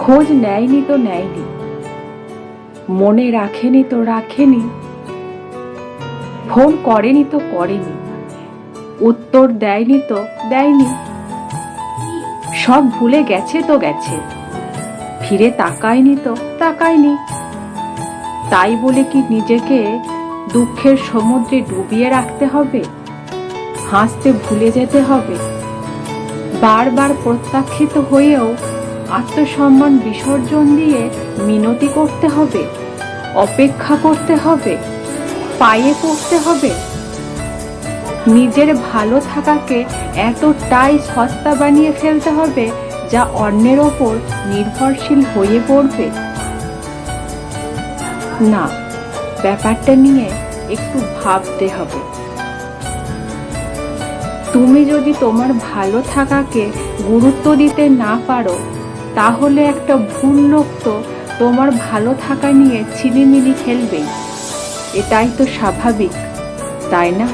খোঁজ নেয়নি তো নেয়নি। মনে রাখেনি তো রাখেনি। ফোন করেনি তো করেনি। উত্তর দেয়নি তো দেয়নি। সব ভুলে গেছে তো গেছে। ফিরে তাকায়নি তো তাকায়নি। তাই বলে কি নিজেকে দুঃখের সমুদ্রে ডুবিয়ে রাখতে হবে? হাসতে ভুলে যেতে হবে? বারবার প্রত্যাখ্যিত হয়েও আত্মসম্মান বিসর্জন দিয়ে মিনতি করতে হবে, অপেক্ষা করতে হবে, পায়ে পড়তে হবে। নিজের ভালো থাকাকে এতটাই সস্তা বানিয়ে ফেলতে হবে, যা অন্যের ওপর নির্ভরশীল হয়ে পড়বে। না, ব্যাপারটা নিয়ে একটু ভাবতে হবে। তুমি যদি তোমার ভালো থাকাকে গুরুত্ব দিতে না পারো তাহলে একটা ভুল লোক তো তোমার ভালো থাকা নিয়ে ছিলিমিলি খেলবেই। এটাই তো স্বাভাবিক, তাই না?